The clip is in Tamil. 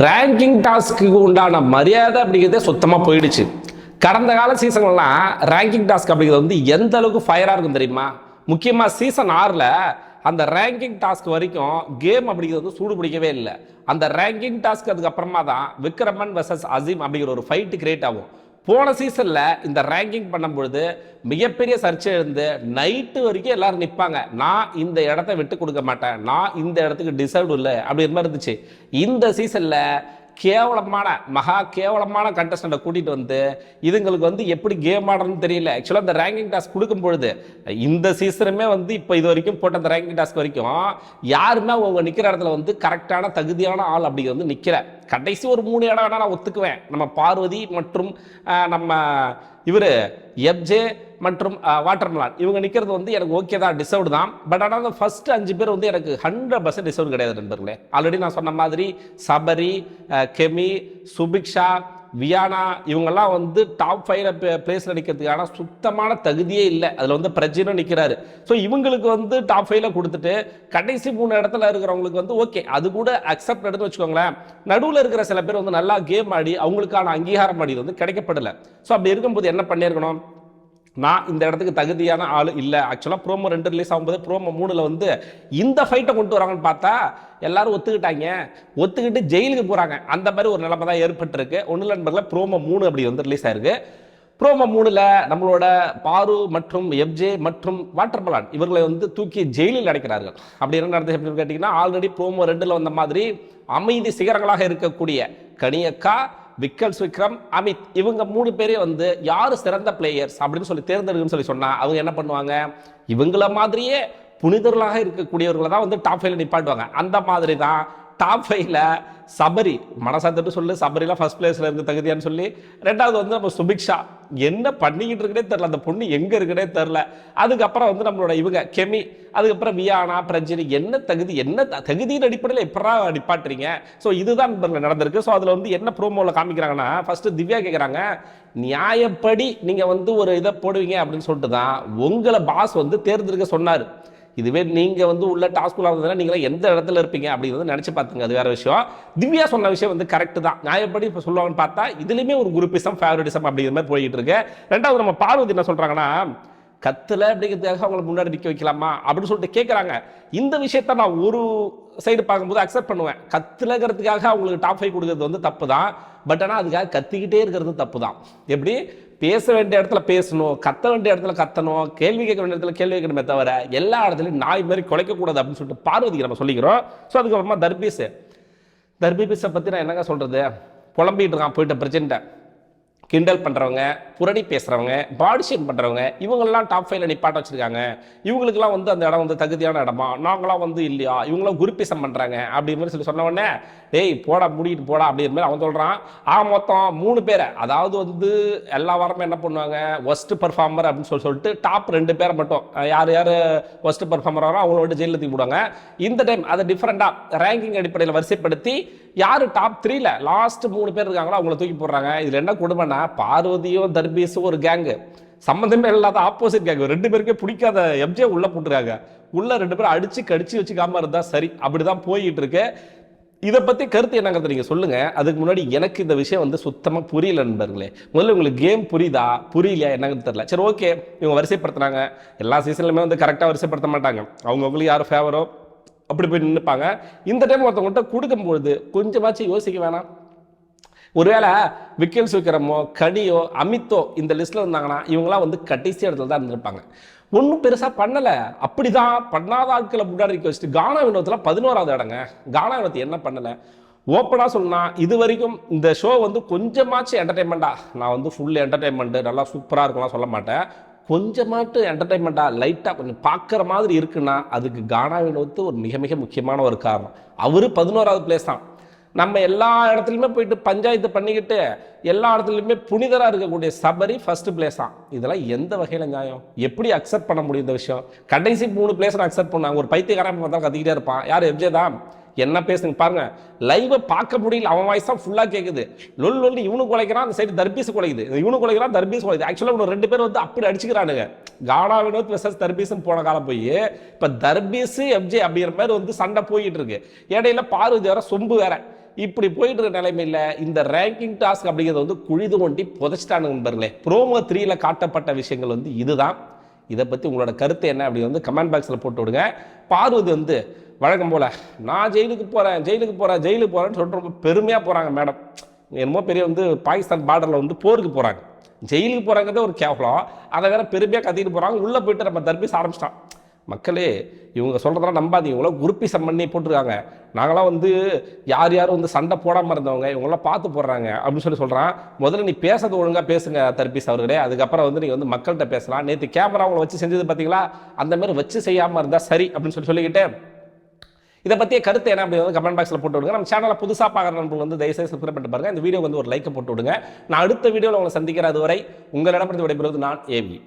ரேங்கிங் டாஸ்க்கு உண்டான மரியாதை அப்படிங்கிறதே சுத்தமாக போயிடுச்சு. கடந்த கால சீசன்லாம் ரேங்கிங் டாஸ்க் அப்படிங்கிறது வந்து எந்த அளவுக்கு ஃபயராக இருக்கும் தெரியுமா? முக்கியமாக சீசன் ஆறில் அந்த ரேங்கிங் டாஸ்க் வரைக்கும் கேம் அப்படிங்கிறது வந்து சூடு பிடிக்கவே இல்லை. அந்த ரேங்கிங் டாஸ்க் அதுக்கப்புறமா தான் விக்ரமன் வர்சஸ் அசீம் அப்படிங்கிற ஒரு ஃபைட்டு கிரியேட் ஆகும். போன சீசனில் இந்த ரேங்கிங் பண்ணும்பொழுது மிகப்பெரிய சர்ச்சை இருந்து நைட்டு வரைக்கும் எல்லாரும் நிற்பாங்க நான் இந்த இடத்த விட்டு கொடுக்க மாட்டேன். நான் இந்த இடத்துக்கு டிசர்வ் இல்லை. அப்படிங்கிற மாதிரி இருந்துச்சு. இந்த சீசனில் கேவலமான மகா கேவலமான கண்டஸ்டண்ட்டை கூட்டிட்டு வந்து இதுங்களுக்கு வந்து எப்படி கேம் ஆடுறதுன்னு தெரியல. ஆக்சுவலாக இந்த ரேங்கிங் டாஸ்க் கொடுக்கும் பொழுது இந்த சீசனுமே வந்து இப்போ இது வரைக்கும் போட்ட அந்த ரேங்கிங் டாஸ்க் வரைக்கும் யாருமே அவங்க நிற்கிற இடத்துல வந்து கரெக்டான தகுதியான ஆள் அப்படி வந்து நிற்கிற கடைசி ஒரு மூணு இடம் வேணால் நான் ஒத்துக்குவேன். நம்ம பார்வதி மற்றும் நம்ம இவர் எப்ஜே மற்றும் வாட்டர்மலான் இவங்க நிற்கிறது வந்து எனக்கு ஓகே தான் டிசர்வ்டு தான். பட் ஆனால் அந்த ஃபர்ஸ்ட் அஞ்சு பேர் வந்து எனக்கு ஹண்ட்ரட் பர்சன்ட் டிசர்வ் கிடையாது நண்பர்களே. ஆல்ரெடி நான் சொன்ன மாதிரி சபரி கெமி சுபிக்ஷா வியானா இவங்கெல்லாம் வந்து டாப் ஃபைவ்ல பிளேஸில் நிற்கிறதுக்கான சுத்தமான தகுதியே இல்லை. அதில் வந்து பிரஜினும் நிற்கிறாரு ஸோ இவங்களுக்கு வந்து டாப் ஃபைவ்ல கொடுத்துட்டு கடைசி மூணு இடத்துல இருக்கிறவங்களுக்கு வந்து ஓகே அது கூட அக்செப்ட் எடுத்து வச்சுக்கோங்களேன். நடுவில் இருக்கிற சில பேர் வந்து நல்லா கேம் ஆடி அவங்களுக்கான அங்கீகாரம் ஆடி வந்து கிடைக்கப்படலை. ஸோ அப்படி இருக்கும்போது என்ன பண்ணியிருக்கணும்? நான் இந்த இடத்துக்கு தகுதியான ஆள் இல்லை. ஆக்சுவலாக ப்ரோமோ ரெண்டு ரிலீஸ் ஆகும்போது ப்ரோமோ மூணில் வந்து இந்த ஃபைட்டை கொண்டு வராங்கன்னு பார்த்தா எல்லாரும் ஒத்துக்கிட்டாங்க. ஒத்துக்கிட்டு ஜெயிலுக்கு போகிறாங்க அந்த மாதிரி ஒரு நிலைமை தான் ஏற்பட்டிருக்கு. ஒன்றும் நண்பர்களே ப்ரோமோ மூணு அப்படி வந்து ரிலீஸ் ஆயிருக்கு. ப்ரோமோ மூணில் நம்மளோட பாரு மற்றும் எப்ஜே மற்றும் வாட்டர் பலான் இவர்களை வந்து தூக்கி ஜெயிலில் அடைக்கிறார்கள். அப்படி என்ன நடந்தது அப்படின்னு கேட்டிங்கன்னா ஆல்ரெடி ப்ரோமோ ரெண்டில் வந்த மாதிரி அமைதி சிகரங்களாக இருக்கக்கூடிய கனியக்கா விக்கல்ஸ் விக்ரம் அமித் இவங்க மூணு பேரே வந்து யார் சிறந்த பிளேயர்ஸ் அப்படின்னு சொல்லி தேர்ந்தெடுக்குன்னு சொல்லி சொன்னால் அவங்க என்ன பண்ணுவாங்க? இவங்கள மாதிரியே புனிதர்களாக இருக்கக்கூடியவர்களை தான் வந்து டாப் ஃபைவ்ல நிப்பாட்டுவாங்க. அந்த மாதிரி தான் டாப் ஃபைவ்ல சபரி மனசாத்துட்டு சொல்லு சபரிலாம் ஃபர்ஸ்ட் பிளேஸில் இருக்க தகுதியான்னு சொல்லி ரெண்டாவது வந்து நம்ம சுபிக்ஷா என்ன பண்ணிக்கிட்டு இருக்கனே தெரில அந்த பொண்ணு எங்கே இருக்குனே தெரில அதுக்கப்புறம் வந்து நம்மளோட இவங்க கெமி அதுக்கப்புறம் வியானா பிரஜினி என்ன தகுதி என்ன த- தகுதியின் அடிப்படையில் எப்படா நிப்பாட்டுறீங்க? ஸோ இதுதான் நண்பர்கள் நடந்திருக்கு. ஸோ அதில் வந்து என்ன ப்ரோமோவில் காமிக்கிறாங்கன்னா ஃபஸ்ட்டு திவ்யா கேட்குறாங்க நியாயப்படி நீங்கள் வந்து ஒரு இதை போடுவீங்க அப்படின்னு சொல்லிட்டு தான் உங்களை பாஸ் வந்து தேர்ந்தெடுக்க சொன்னார். இதுவே நீங்கள் வந்து உள்ள டாஸ்க்குள்ள இருந்ததுன்னா நீங்களாம் எந்த இடத்துல இருப்பீங்க அப்படிங்கிறத நினச்சி பார்த்துங்க. அது வேற விஷயம். திவ்யா சொன்ன விஷயம் வந்து கரெக்ட் தான். நியாயப்படி இப்போ சொல்லுவாங்கன்னு பார்த்தா இதுலேயுமே ஒரு குரூப்பிசம் ஃபேவரட்டிசம் அப்படிங்கிற மாதிரி போயிட்டு இருக்கு. ரெண்டாவது நம்ம பார்வதி என்ன சொல்கிறாங்கன்னா கத்தலை அப்படிங்கிறதுக்காக அவங்களை முன்னாடி நிற்க வைக்கலாமா? அப்படின்னு சொல்லிட்டு கேட்குறாங்க இந்த விஷயத்த நான் ஒரு சைடு பார்க்கும்போது அக்செப்ட் பண்ணுவேன். கத்துலங்கிறதுக்காக அவங்களுக்கு டாப் ஃபைவ் கொடுக்கறது வந்து தப்பு தான். பட் ஆனால் அதுக்காக கத்திக்கிட்டே இருக்கிறது தப்பு தான். எப்படி? பேச வேண்டிய இடத்துல பேசணும் கத்த வேண்டிய இடத்துல கத்தணும் கேள்வி கேட்க வேண்டிய இடத்துல கேள்வி கேட்கணுமே தவிர எல்லா இடத்துலையும் நாய் மாதிரி குலைக்கக்கூடாது அப்படின்னு சொல்லிட்டு பார்வதிக்கு நம்ம சொல்லிக்கிறோம். ஸோ அதுக்கப்புறமா தர்பீஸ் தர்பீஸை பற்றி நான் என்னங்க சொல்கிறது புலம்பிகிட்டு இருக்கான் போயிட்ட பிரச்சனை கிண்டல் பண்ணுறவங்க புரடி பேசுகிறவங்க பாடி ஷேம் பண்ணுறவங்க இவங்கெல்லாம் டாப் ஃபைவ்ல நிப்பாட்ட வச்சுருக்காங்க. இவங்களுக்குலாம் வந்து அந்த இடம் வந்து தகுதியான இடமா? நாங்களாம் வந்து இல்லையா? இவங்களாம் குருப்பேசம் பண்ணுறாங்க அப்படி மாதிரி சொல்லி சொன்ன உடனே டேய் போடா மூடிட்டு போடா அப்படிங்கிற மாதிரி அவன் சொல்கிறான் ஆ மொத்தம் மூணு பேரை. அதாவது வந்து எல்லா வாரமும் என்ன பண்ணுவாங்க? ஒஸ்ட் பர்ஃபார்மர் அப்படின்னு சொல்லி சொல்லிட்டு டாப் ரெண்டு பேரை மட்டும். யார் யார் ஒஸ்ட் பர்ஃபார்மர் வரோ அவங்கள விட்டு ஜெயிலில் தூக்கி விடுவாங்க. இந்த டைம் அதை டிஃப்ரெண்ட்டாக ரேங்கிங் அடிப்படையில் வரிசைப்படுத்தி யார் டாப் த்ரீல லாஸ்ட் மூணு பேர் இருக்காங்களோ அவங்கள தூக்கி போடுறாங்க. இதில் என்ன கொடுமைன்னா பார்வதியும் தர்பீஸும் ஒரு கேங்கு சம்மந்தமே இல்லாத ஆப்போசிட் கேங் ரெண்டு பேருக்கே பிடிக்காத எம்ஜே உள்ள போட்டுருக்காங்க. உள்ள ரெண்டு பேரும் அடிச்சு கடிச்சு வச்சுக்காம இருந்தா சரி அப்படிதான் போயிட்டு இருக்கு. இதை பத்தி கருத்து என்னங்கிறத நீங்க சொல்லுங்க. அதுக்கு முன்னாடி எனக்கு இந்த விஷயம் வந்து சுத்தமா புரியல நண்பர்களே. முதல்ல உங்களுக்கு கேம் புரியுதா? புரியலையா? என்னங்கிறது தெரியல. சரி ஓகே இவங்க வரிசைப்படுத்துனாங்க. எல்லா சீசன்லையுமே வந்து கரெக்டாக வரிசைப்படுத்த மாட்டாங்க. அவங்கவுங்களுக்கு யார் ஃபேவரோ அப்படி போய் நின்றுப்பாங்க இந்த டைம் ஒருத்தவங்கள்ட்ட கொடுக்கும்பொழுது கொஞ்சமாச்சும் யோசிக்க வேணாம். ஒருவேளை விக்கல்ஸ் விக்ரமோ கனியோ அமித்தோ இந்த லிஸ்ட்டில் இருந்தாங்கன்னா இவங்களாம் வந்து கடைசி இடத்துல தான் இருந்திருப்பாங்க. ஒன்றும் பெருசாக பண்ணலை. அப்படி தான் பண்ணாத ஆட்களை முன்னாடி இருக்க வச்சுட்டு கானா வினோத்தில் பதினோராவது இடங்க. கானா வினோத் என்ன பண்ணலை? ஓப்பனாக சொன்னால் இது வரைக்கும் இந்த ஷோ வந்து கொஞ்சமாச்சும் என்டர்டைன்மெண்ட்டாக நான் வந்து ஃபுல் என்டர்டைன்மெண்ட்டு நல்லா சூப்பராக இருக்கும்லாம் சொல்ல மாட்டேன். கொஞ்சமாட்டு என்டர்டைன்மெண்ட்டாக லைட்டாக கொஞ்சம் பார்க்குற மாதிரி இருக்குன்னா அதுக்கு கானா வினோத்து ஒரு மிக மிக முக்கியமான ஒரு காரணம். அவர் பதினோராவது பிளேஸ் தான். நம்ம எல்லா இடத்துலையுமே போயிட்டு பஞ்சாயத்து பண்ணிக்கிட்டு எல்லா இடத்துலையுமே புனிதராக இருக்கக்கூடிய சபரி ஃபர்ஸ்ட் பிளேஸ் தான் இதெல்லாம் எந்த வகையில் நியாயம்? எப்படி அக்செப்ட் பண்ண முடியும் இந்த விஷயம்? கடைசி மூணு பிளேஸ் நான் அக்செப்ட் பண்ணாங்க. ஒரு பைத்தியக்காரன் பார்த்தா கத்திக்கிட்டே இருப்பான். யார்? எப்ஜே தான். என்ன பேசுங்க பாருங்க. லைவை பார்க்க முடியல. அவன் வாய்ஸ் தான் ஃபுல்லாக கேட்குது லொல் லொல் இவனு குலைக்கிறான் அந்த சைடு தர்பீஸ் குலைக்குது. இவனு குலைக்கிறான் தர்பீஸ் குலைக்குது. ஆக்சுவலாக இவனு ரெண்டு பேர் வந்து அப்படி அடிச்சுக்கிறானுங்க. கானா வினோத் வெசஸ் தர்பீஸ்னு போன காலம் போய் இப்போ தர்பீஸ் எப்ஜே அப்படிங்கிற மாதிரி வந்து சண்டை போயிட்டு இருக்கு. இடையில பார்வதி வேற சொம்பு வேற. இப்படி போயிட்டு இருக்க நிலைமையில் இந்த ரேங்கிங் டாஸ்க் அப்படிங்கிறது வந்து குழி தோண்டி புதைச்சிட்டானு நண்பர்களே. ப்ரோமோ த்ரீல காட்டப்பட்ட விஷயங்கள் வந்து இதுதான். இதை பற்றி உங்களோட கருத்து என்ன அப்படி வந்து கமெண்ட் பாக்ஸில் போட்டு விடுங்க. பார்வதி வந்து வழக்கம் போல் நான் ஜெயிலுக்கு போகிறேன் ஜெயிலுக்கு போகிறேன் ஜெயிலுக்கு போகிறேன்னு சொல்லிட்டு ரொம்ப பெருமையாக போகிறாங்க மேடம் என்னமோ பெரிய வந்து பாகிஸ்தான் பார்டரில் வந்து போருக்கு போகிறாங்க ஜெயிலுக்கு போகிறாங்கிறதே ஒரு கேவலம். அதை வேற பெருமையாக கத்திட்டு போகிறாங்க உள்ளே போயிட்டு நம்ம தர்பீஸ் ஆரம்பிச்சிட்டான். மக்களே இவங்க சொல்கிறதெல்லாம் நம்பாதீங்க. இவங்களாம் குருப்பிசம் பண்ணி போட்டிருக்காங்க. நாங்களாம் வந்து யார் யாரும் வந்து சண்டை போடாமல் இருந்தவங்க இவங்களாம் பார்த்து போடுறாங்க அப்படின்னு சொல்லி சொல்கிறான் முதல்ல நீ பேசுறது ஒழுங்காக பேசுங்க தர்பீஸ் அவர்களே. அதுக்கப்புறம் வந்து நீங்கள் வந்து மக்கள்கிட்ட பேசலாம். நேற்று கேமரா அவங்கள வச்சு செஞ்சது பார்த்தீங்களா அந்த மாதிரி வச்சு செய்யாமல் இருந்தால் சரி அப்படின்னு சொல்லி சொல்லிக்கிட்டு இதை பற்றிய கருத்து என்ன அப்படி வந்து கமெண்ட் பாக்ஸில் போட்டு விடுங்க. நம்ம சேனலை புதுசாக பார்க்குற நண்பர்கள் வந்து தயவுசெய்து சப்ஸ்கிரைப் பண்ணிட்டு பாருங்க. இந்த வீடியோ வந்து ஒரு லைக்கை போட்டு விடுங்க. நான் அடுத்த வீடியோவில் உங்களை சந்திக்கிற அதுவரை உங்களிடமிருந்து விடைபெறுவது நான் ஏவி